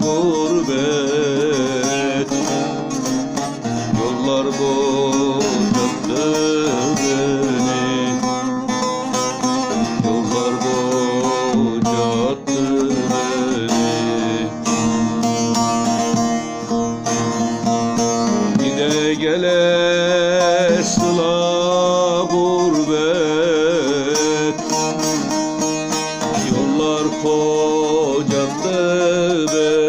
gurbet Yollar boşalttı beni. Yollar boşalttı beni. Gide gele sıla gurbet Yollar kocattı beni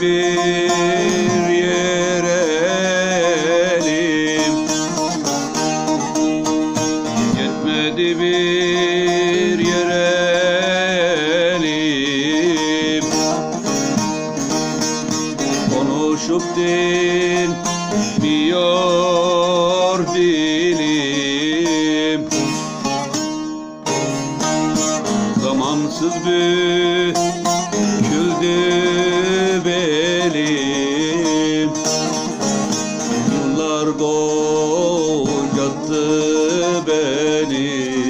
bir yere elim. Gitmedi bir yere elim. Konuşup dinmiyor dilim. Zamansız büküldü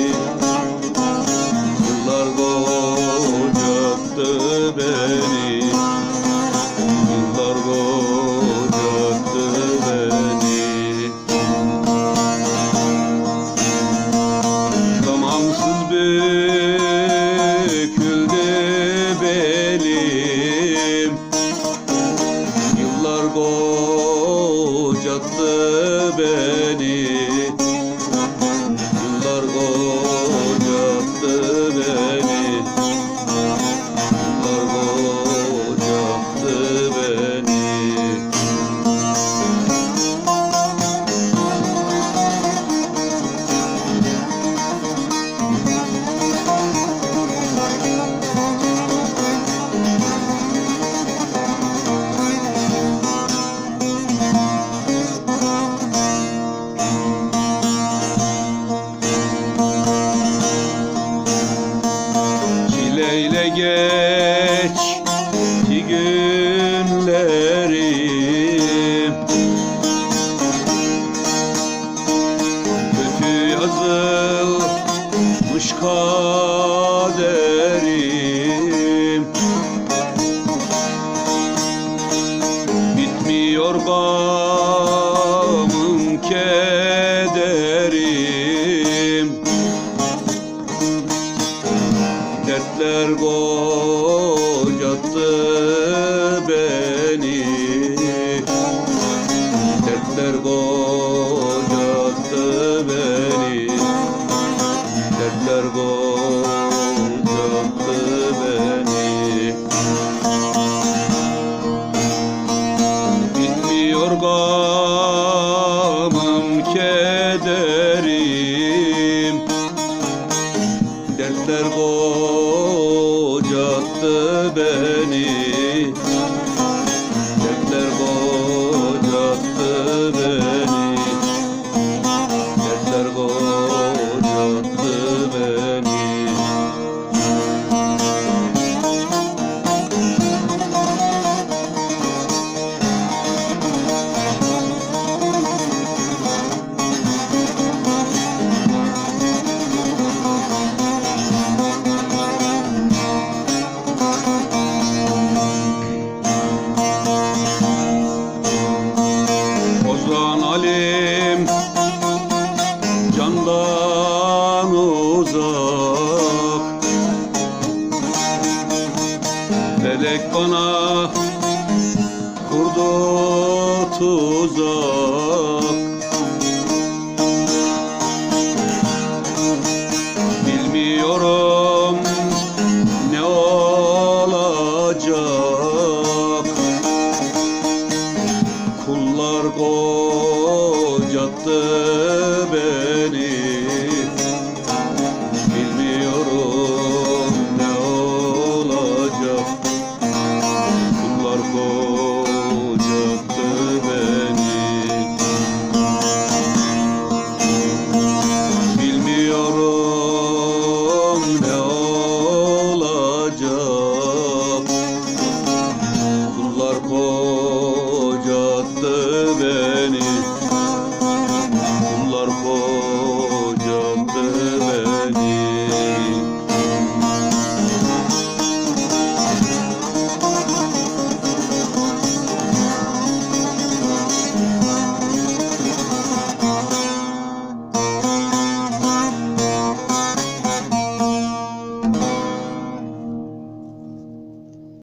beni Yıllar kocattı beni. Yıllar kocattı beni. Zamansız büküldü belim. Yıllar kocattı beni Dertler kocattı beni. Dertler kocattı beni. Dertler kocattı beni. Bitmiyor gamım kederim beni Melek bana kurdu tuzak. Bilmiyorum